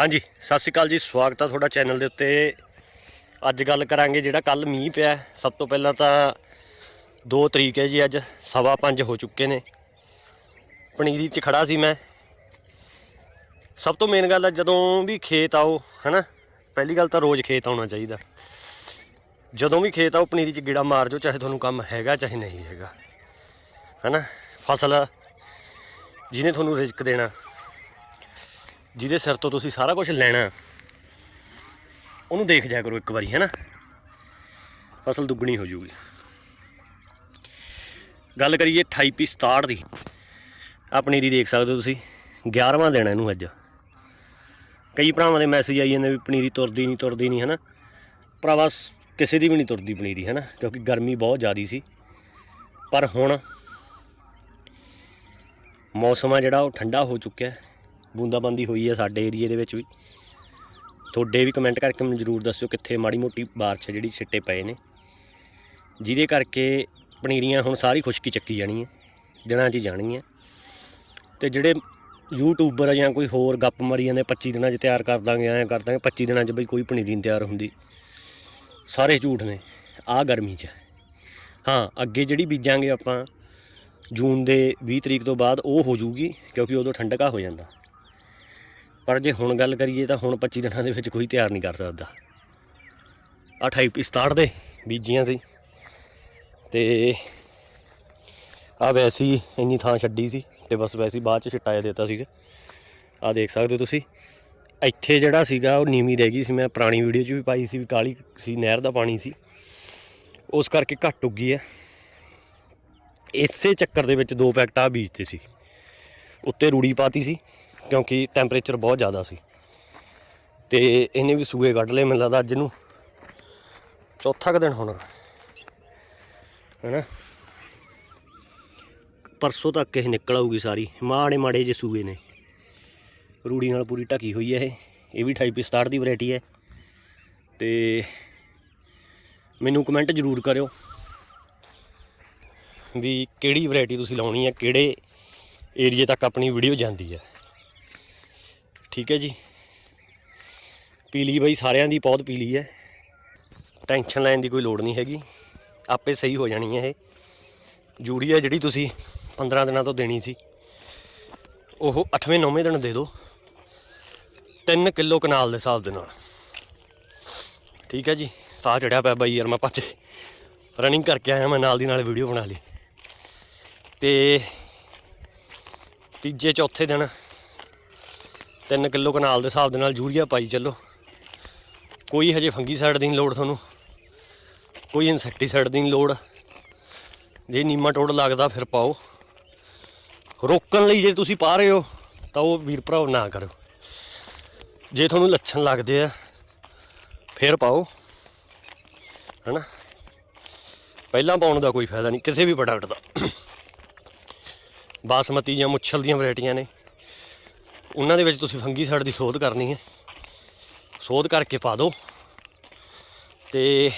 ਹਾਂਜੀ, ਸਤਿ ਸ਼੍ਰੀ ਅਕਾਲ ਜੀ, ਸਵਾਗਤ ਆ ਤੁਹਾਡਾ ਚੈਨਲ ਦੇ ਉੱਤੇ। ਅੱਜ ਗੱਲ ਕਰਾਂਗੇ ਜਿਹੜਾ ਕੱਲ ਮੀਂਹ ਪਿਆ ਸਭ ਤੋਂ ਪਹਿਲਾਂ ਤਾਂ 2 ਤਰੀਕ ਹੈ ਜੀ, ਅੱਜ ਸਵਾ ਪੰਜ ਹੋ ਚੁੱਕੇ ਨੇ। ਪਨੀਰੀ 'ਚ ਖੜਾ ਸੀ ਮੈਂ। ਸਭ ਤੋਂ ਮੇਨ ਗੱਲ ਹੈ ਜਦੋਂ ਵੀ ਖੇਤ ਆਓ, ਹਨਾ, ਪਹਿਲੀ ਗੱਲ ਤਾਂ ਰੋਜ਼ ਖੇਤ ਆਉਣਾ ਚਾਹੀਦਾ। ਜਦੋਂ ਵੀ ਖੇਤ ਆਓ, ਪਨੀਰੀ 'ਚ ਗੇੜਾ ਮਾਰ ਜਾਓ ਚਾਹੇ ਤੁਹਾਨੂੰ ਕੰਮ ਹੈਗਾ, ਚਾਹੇ ਨਹੀਂ ਹੈਗਾ। ਹਨਾ, ਫਸਲ ਜਿਹਨੇ ਤੁਹਾਨੂੰ ਰਿਜ਼ਕ ਦੇਣਾ। ਜਿਹਦੇ ਸਿਰ ਤੋਂ ਤੁਸੀਂ ਸਾਰਾ ਕੁਝ ਲੈਣਾ, ਉਹਨੂੰ ਦੇਖ ਜਾਇਆ ਕਰੋ ਇੱਕ ਵਾਰੀ, ਹੈ ਨਾ? ਫਸਲ ਦੁੱਗਣੀ ਹੋ ਜਾਊਗੀ। ਗੱਲ ਕਰੀਏ 28 ਪੀ 67 ਦੀ। ਆਪਣੀ ਰੀ ਦੇਖ ਸਕਦੇ ਹੋ ਤੁਸੀਂ 11ਵਾਂ ਦਿਨ ਇਹਨੂੰ ਅੱਜ। ਕਈ ਭਰਾਵਾਂ ਦੇ ਮੈਸੇਜ ਆਈ ਜਾਂਦੇ ਵੀ ਪਨੀਰੀ ਤੁਰਦੀ ਨਹੀਂ ਤੁਰਦੀ ਨਹੀਂ, ਹੈ ਨਾ? ਭਰਾਵਾ ਕਿਸੇ ਦੀ ਵੀ ਨਹੀਂ ਤੁਰਦੀ ਪਨੀਰੀ, ਹੈ ਨਾ? ਕਿਉਂਕਿ ਗਰਮੀ ਬਹੁਤ ਜ਼ਿਆਦੀ ਸੀ। ਪਰ ਹੁਣ ਮੌਸਮ ਆ ਜਿਹੜਾ, ਉਹ ਠੰਡਾ ਹੋ ਚੁੱਕਿਆ। ਬੂੰਦਾਬਾਂਦੀ ਹੋਈ ਹੈ ਸਾਡੇ ਏਰੀਏ ਦੇ ਵਿੱਚ ਵੀ। ਤੁਹਾਡੇ ਵੀ ਕਮੈਂਟ ਕਰਕੇ ਮੈਨੂੰ ਜ਼ਰੂਰ ਦੱਸਿਓ ਕਿੱਥੇ ਮਾੜੀ ਮੋਟੀ ਬਾਰਿਸ਼ ਹੈ ਜਿਹੜੀ ਛਿੱਟੇ ਪਏ ਨੇ। ਜਿਹਦੇ ਕਰਕੇ ਪਨੀਰੀਆਂ ਹੁਣ ਸਾਰੀ ਖੁਸ਼ਕੀ ਚੱਕੀ ਜਾਣੀ ਹੈ, ਦਿਨਾਂ 'ਚ ਹੀ ਹੈ ਤੇ ਜਿਹੜੇ ਯੂਟਿਊਬਰ ਜਾਂ ਕੋਈ ਹੋਰ ਗੱਪ ਮਾਰੀ ਜਾਂਦੇ 25 ਦਿਨਾਂ 'ਚ ਤਿਆਰ ਕਰ ਦਾਂਗੇ, ਐਂ ਕਰ ਦਾਂਗੇ 25 ਦਿਨਾਂ 'ਚ ਬਈ ਕੋਈ ਪਨੀਰੀ ਨਹੀਂ ਤਿਆਰ ਹੁੰਦੀ। ਸਾਰੇ ਝੂਠ ਨੇ, ਆਹ ਗਰਮੀ 'ਚ ਹਾਂ। ਅੱਗੇ ਜਿਹੜੀ ਬੀਜਾਂਗੇ ਆਪਾਂ, ਜੂਨ ਦੇ 20 ਤਰੀਕ ਤੋਂ ਬਾਅਦ ਉਹ ਹੋ ਜੂਗੀ, ਕਿਉਂਕਿ ਉਦੋਂ ਠੰਡਕਾ ਹੋ ਜਾਂਦਾ। ਪਰ ਜੇ ਹੁਣ ਗੱਲ ਕਰੀਏ ਤਾਂ ਹੁਣ 25 ਦਿਨਾਂ ਦੇ ਵਿੱਚ ਕੋਈ ਤਿਆਰ ਨਹੀਂ ਕਰ ਸਕਦਾ। ਆਹ 28 ਪੀ 67 ਦੇ, ਬੀਜੀਆਂ ਸੀ। ਤੇ ਆ ਵੈਸੀ ਇੰਨੀ ਥਾਂ ਛੱਡੀ ਸੀ ਤੇ ਬਸ ਵੈਸੀ ਬਾਅਦ ਚ ਛਿੱਟਾ ਜਿਹਾ ਦਿੱਤਾ ਸੀਗਾ। ਆ ਦੇਖ ਸਕਦੇ ਹੋ ਤੁਸੀਂ, ਇੱਥੇ ਜਿਹੜਾ ਸੀਗਾ ਉਹ ਨੀਵੀਂ ਰਹਿ ਗਈ ਸੀ। ਮੈਂ ਪੁਰਾਣੀ ਵੀਡੀਓ 'ਚ ਵੀ ਪਾਈ ਸੀ ਵੀ ਕਾਲੀ ਸੀ, ਨਹਿਰ ਦਾ ਪਾਣੀ ਸੀ। ਉਸ ਕਰਕੇ ਘੱਟ ਉੱਗੀ ਹੈ। ਇਸੇ ਚੱਕਰ ਦੇ ਵਿੱਚ ਦੋ ਪੈਕਟ ਆ ਬੀਜਤੇ ਸੀ। ਉੱਤੇ ਰੂੜੀ ਪਾਤੀ ਸੀ। ਕਿਉਂਕਿ ਟੈਂਪਰੇਚਰ ਬਹੁਤ ਜ਼ਿਆਦਾ ਸੀ। ਤੇ ਇਹਨੇ ਵੀ ਸੂਏ ਕੱਢ ਲਏ ਮੈਨੂੰ ਲੱਗਦਾ ਅੱਜ ਨੂੰ। ਚੌਥਾ ਕੁ ਦਿਨ ਹੋਣਾ। ਹੈਨਾ? ਪਰਸੋਂ ਤੱਕ ਇਹ ਨਿਕਲ ਆਊਗੀ ਸਾਰੀ। ਮਾੜੇ ਮਾੜੇ ਜਿਹੇ ਸੂਏ ਨੇ। ਰੂੜੀ ਨਾਲ ਪੂਰੀ ਢਕੀ ਹੋਈ ਹੈ ਇਹ। ਇਹ ਵੀ 28 67 ਦੀ ਵੈਰਾਈਟੀ ਹੈ। ਤੇ ਮੈਨੂੰ ਕਮੈਂਟ ਜ਼ਰੂਰ ਕਰਿਓ ਵੀ ਕਿਹੜੀ ਵੈਰਾਈਟੀ ਤੁਸੀਂ ਲਾਉਣੀ ਹੈ, ਕਿਹੜੇ ਏਰੀਏ ਤੱਕ ਆਪਣੀ ਵੀਡੀਓ ਜਾਂਦੀ ਹੈ। ਠੀਕ ਹੈ ਜੀ। ਪੀਲੀ ਬਈ ਸਾਰਿਆਂ ਦੀ ਬਹੁਤ ਪੀਲੀ ਹੈ। ਟੈਨਸ਼ਨ ਲੈਣ ਦੀ ਕੋਈ ਲੋੜ ਨਹੀਂ ਹੈਗੀ। ਆਪੇ ਸਹੀ ਹੋ ਜਾਣੀ ਹੈ ਇਹ। ਯੂਰੀਆ ਜਿਹੜੀ ਤੁਸੀਂ 15 ਦਿਨਾਂ ਤੋਂ ਦੇਣੀ ਸੀ। ਉਹ 8ਵੇਂ 9ਵੇਂ ਦਿਨ ਦੇ ਦਿਓ। 3 ਕਿਲੋ ਕਨਾਲ ਦੇ ਹਿਸਾਬ ਦੇ ਨਾਲ। ਠੀਕ ਹੈ ਜੀ। ਸਾਹ ਚੜਿਆ ਪਿਆ ਬਾਈ ਯਾਰ ਮੈਂ ਭੱਜ। ਰਨਿੰਗ ਕਰਕੇ ਆਇਆ ਮੈਂ ਨਾਲ ਦੀ ਨਾਲ ਵੀਡੀਓ ਬਣਾ ਲਈ। ਤੇ ਤੀਜੇ, ਚੌਥੇ ਦਿਨ 3 ਕਿਲੋ ਕਨਾਲ ਦੇ ਹਿਸਾਬ ਦੇ ਨਾਲ ਯੂਰੀਆ ਪਾਈ ਚੱਲੋ। ਕੋਈ ਹਜੇ ਫੰਗੀਸਾਈਡ ਦੀ ਨਹੀਂ ਲੋੜ ਤੁਹਾਨੂੰ। ਕੋਈ ਇਨਸੈਕਟੀਸਾਈਡ ਦੀ ਨਹੀਂ ਲੋੜ। ਜੇ ਨੀਮਾਟੋਡ ਲੱਗਦਾ ਫਿਰ ਪਾਓ। ਰੋਕਣ ਲਈ ਜੇ ਤੁਸੀਂ ਪਾ ਰਹੇ ਹੋ, ਤਾਂ ਉਹ ਵੀਰ ਭਰਾਓ ਨਾ ਕਰੋ ਜੇ ਤੁਹਾਨੂੰ ਲੱਛਣ ਲੱਗਦੇ ਆ, ਫਿਰ ਪਾਓ। ਹੈਨਾ? ਪਹਿਲਾਂ ਪਾਉਣ ਦਾ ਕੋਈ ਫਾਇਦਾ ਨਹੀਂ, ਕਿਸੇ ਵੀ ਪ੍ਰੋਡਕਟ ਦਾ। ਬਾਸਮਤੀ ਜਾਂ ਮੁੱਛਲ ਦੀਆਂ ਵੈਰਾਈਟੀਆਂ ਨੇ। ਉਹਨਾਂ ਦੇ ਵਿੱਚ ਤੁਸੀਂ ਫੰਗੀਸਾਈਡ ਦੀ ਸੋਧ ਕਰਨੀ ਹੈ। ਸੋਧ ਕਰਕੇ ਪਾ ਦਿਓ। ਤੇ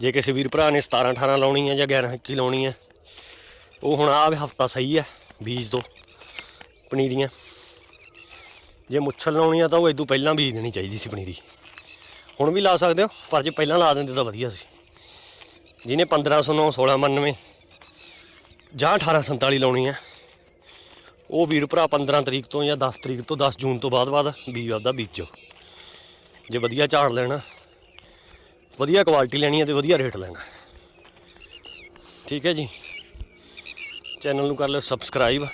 ਜੇ ਕਿਸੇ ਵੀਰ ਭਰਾ ਨੇ 17 18 ਲਾਉਣੀ ਹੈ ਜਾਂ 11 21 ਲਾਉਣੀ ਹੈ, ਉਹ ਹੁਣ ਆਹ ਹਫਤਾ ਸਹੀ ਹੈ ਬੀਜ ਦੋ ਪਨੀਰੀਆਂ। ਜੇ ਮੁੱਛਲ ਲਾਉਣੀ ਆ ਤਾਂ ਉਹ ਇਦੋਂ ਪਹਿਲਾਂ ਬੀਜ ਦੇਣੀ ਚਾਹੀਦੀ ਸੀ ਪਨੀਰੀ। ਹੁਣ ਵੀ ਲਾ ਸਕਦੇ ਹੋ, ਪਰ ਜੇ ਪਹਿਲਾਂ ਲਾ ਦਿੰਦੇ ਤਾਂ ਵਧੀਆ ਸੀ। ਜਿਹਨੇ 1509 1692 ਜਾਂ 1847 ਲਾਉਣੀ ਹੈ ਉਹ ਵੀਰ ਭਰਾ 15 ਤਰੀਕ ਤੋਂ ਜਾਂ 10 ਤਰੀਕ ਤੋਂ 10 ਜੂਨ ਤੋਂ ਬਾਅਦ ਬਾਅਦ ਬੀਜ ਆਪਦਾ ਬੀਜੋ। ਜੇ ਵਧੀਆ ਝਾੜ ਲੈਣਾ, ਵਧੀਆ ਕੁਆਲਿਟੀ ਲੈਣੀ ਹੈ ਤੇ ਵਧੀਆ ਰੇਟ ਲੈਣਾ। ਠੀਕ ਹੈ ਜੀ। ਚੈਨਲ ਨੂੰ ਕਰ ਲਓ ਸਬਸਕ੍ਰਾਈਬ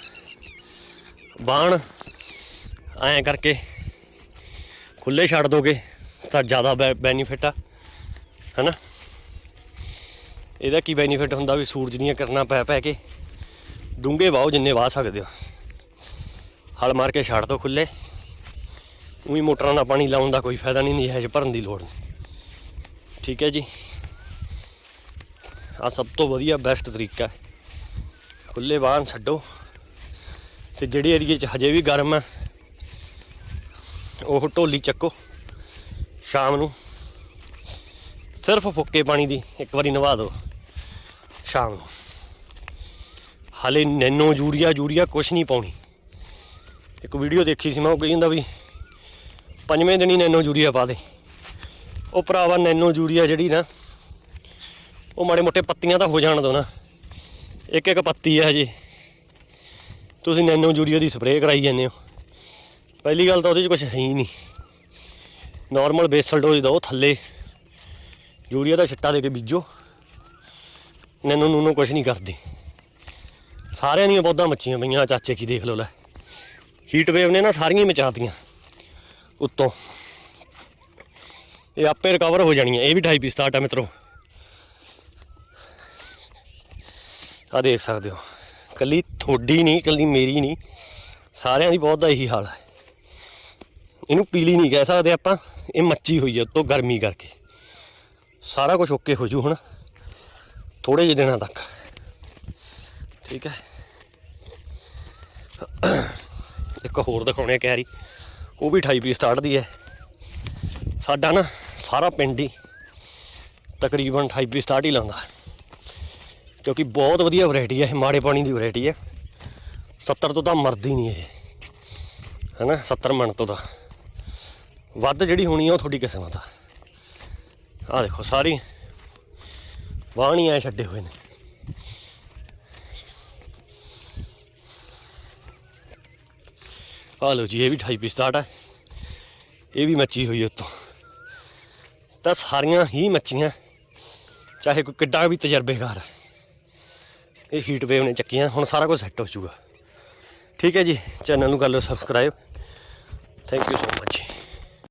ਬਾਣ, ਐਂ ਕਰਕੇ ਖੁੱਲੇ ਛੱਡ ਦੋਗੇ ਤਾਂ ਜ਼ਿਆਦਾ ਬੈਨੀਫਿਟ ਆ, ਹੈਨਾ? ਇਹਦਾ ਕੀ ਬੈਨੀਫਿਟ ਹੁੰਦਾ ਵੀ ਸੂਰਜ ਦੀਆਂ ਕਿਰਨਾਂ ਪੈ ਪੈ ਕੇ ਡੂੰਘੇ ਵਾਹੋ ਜਿੰਨੇ ਵਾਹ ਸਕਦੇ ਹੋ। ਹਲ ਮਾਰ ਕੇ ਛੱਡ ਦੋ ਖੁੱਲੇ। ਉਹੀ ਮੋਟਰਾਂ ਦਾ ਪਾਣੀ ਲਾਉਣ ਦਾ ਕੋਈ ਫਾਇਦਾ ਨਹੀਂ, ਨਜਾਇਜ਼ ਭਰਨ ਦੀ ਲੋੜ ਨਹੀਂ। ਠੀਕ ਹੈ ਜੀ। ਆ ਸਭ ਤੋਂ ਵਧੀਆ ਬੈਸਟ ਤਰੀਕਾ ਹੈ। ਖੁੱਲੇ ਬਾਹਰ ਛੱਡੋ। ਤੇ ਜਿਹੜੇ ਏਰੀਏ 'ਚ ਹਜੇ ਵੀ ਗਰਮ ਹੈ, ਉਹ ਢੋਲੀ ਚੱਕੋ ਸ਼ਾਮ ਨੂੰ। ਸਿਰਫ ਫੁੱਕੇ ਪਾਣੀ ਦੀ ਇੱਕ ਵਾਰੀ ਨਵਾ ਦਿਓ ਸ਼ਾਮ ਨੂੰ। ਹਾਲੇ ਨੈਨੋ ਯੂਰੀਆ ਯੂਰੀਆ ਕੁਛ ਨਹੀਂ ਪਾਉਣੀ। ਇੱਕ ਵੀਡੀਓ ਦੇਖੀ ਸੀ ਮੈਂ, ਉਹ ਕਹਿੰਦਾ ਵੀ ਪੰਜਵੇਂ ਦਿਨ ਹੀ ਨੈਨੋ ਯੂਰੀਆ ਪਾ ਦੇ। ਉਹ ਭਰਾਵਾ ਨੈਨੋ ਯੂਰੀਆ ਜਿਹੜੀ ਨਾ, ਉਹ ਮਾੜੇ ਮੋਟੇ ਪੱਤੀਆਂ ਤਾਂ ਹੋ ਜਾਣ ਦੋ ਨਾ। ਇੱਕ ਇੱਕ ਪੱਤੀ ਹੈ ਹਜੇ। ਤੁਸੀਂ ਨੈਨੋ ਯੂਰੀਆ ਦੀ ਸਪਰੇਅ ਕਰਾਈ ਜਾਂਦੇ ਹੋ। ਪਹਿਲੀ ਗੱਲ ਤਾਂ ਉਹਦੇ 'ਚ ਕੁਝ ਹੈ ਹੀ ਨਹੀਂ। ਨਾਰਮਲ ਬੇਸਲ ਡੋਜ਼ ਦਿਓ ਥੱਲੇ। ਯੂਰੀਆ ਦਾ ਛਿੱਟਾ ਦੇ ਕੇ ਬੀਜੋ। ਨੈਨੋ ਨੂਨੋ ਕੁਝ ਨਹੀਂ ਕਰਦੇ। ਸਾਰਿਆਂ ਦੀਆਂ ਪੌਦਾਂ ਮੱਚੀਆਂ ਪਈਆਂ ਚਾਚੇ ਕੀ ਦੇਖ ਲਓ ਲੈ। ਹੀਟ ਵੇਵ ਨੇ ਨਾ ਸਾਰੀਆਂ ਹੀ ਮਚਾਤੀਆਂ ਉੱਤੋਂ। ਇਹ ਆਪੇ ਰਿਕਵਰ ਹੋ ਜਾਣੀਆਂ, ਇਹ ਵੀ ਟਾਈਪ ਹੀ ਸਟਾਰਟ ਆ ਮਿੱਤਰੋ। ਆ ਦੇਖ ਸਕਦੇ ਹੋ ਕੱਲੀ ਥੋੜੀ ਨਹੀਂ ਕੱਲੀ ਮੇਰੀ ਨਹੀਂ, ਸਾਰਿਆਂ ਦੀ ਬਹੁਤ ਦਾ ਇਹੀ ਹਾਲ ਹੈ ਇਹਨੂੰ ਪੀਲੀ ਨਹੀਂ ਕਹਿ ਸਕਦੇ ਆਪਾਂ, ਇਹ ਮੱਚੀ ਹੋਈ ਹੈ ਉੱਤੋਂ ਗਰਮੀ ਕਰਕੇ। ਸਾਰਾ ਕੁਝ ਓਕੇ ਹੋ ਜੂ ਹੁਣ ਥੋੜੇ ਜਿਹੇ ਦਿਨਾਂ ਤੱਕ। ਠੀਕ ਹੈ। ਇੱਕ ਹੋਰ ਦਿਖਾਉਣੇ ਕਹਿ ਰਹੀ ਉਹ ਵੀ 28 ਪੀਸ ਸਟਾਰਟ ਦੀ ਹੈ। ਸਾਡਾ ਨਾ ਸਾਰਾ ਪਿੰਡ ਹੀ ਤਕਰੀਬਨ 28 ਪੀਸ ਸਟਾਰਟ ਹੀ ਲਾਉਂਦਾ। ਕਿਉਂਕਿ ਬਹੁਤ ਵਧੀਆ ਵੈਰਾਈਟੀ ਹੈ, ਇਹ ਮਾੜੇ ਪਾਣੀ ਦੀ ਵੈਰਾਈਟੀ ਹੈ। 70 ਤੋਂ ਤਾਂ ਮਰਦੀ ਨਹੀਂ ਇਹ। ਹੈਨਾ 70 ਮਣ ਤੋਂ ਤਾਂ। ਵੱਧ ਜਿਹੜੀ ਹੋਣੀ ਆ, ਉਹ ਤੁਹਾਡੀ ਕਿਸਮਤ ਆ। ਆਹ ਦੇਖੋ, ਸਾਰੀ ਵਾਹਣੀ ਐ ਛੱਡੇ ਹੋਏ ਨੇ। ਆ ਲਓ ਜੀ, ਇਹ ਵੀ 28 ਪੀ ਸਟਾਰਟ ਹੈ। ਇਹ ਵੀ ਮੱਚੀ ਹੋਈ ਉੱਤੋਂ। ਤਾਂ ਸਾਰੀਆਂ ਹੀ ਮੱਚੀਆਂ, ਚਾਹੇ ਕੋਈ ਕਿੱਡਾ ਵੀ ਤਜਰਬੇਕਾਰ ਹੈ। ਇਹ ਹੀਟ ਵੇਵ ਨੇ ਚੱਕੀਆਂ, ਹੁਣ ਸਾਰਾ ਕੁਝ ਸੈੱਟ ਹੋ ਜਾਊਗਾ। ਠੀਕ ਹੈ ਜੀ ਚੈਨਲ ਨੂੰ ਕਰ ਲਓ subscribe thank you so much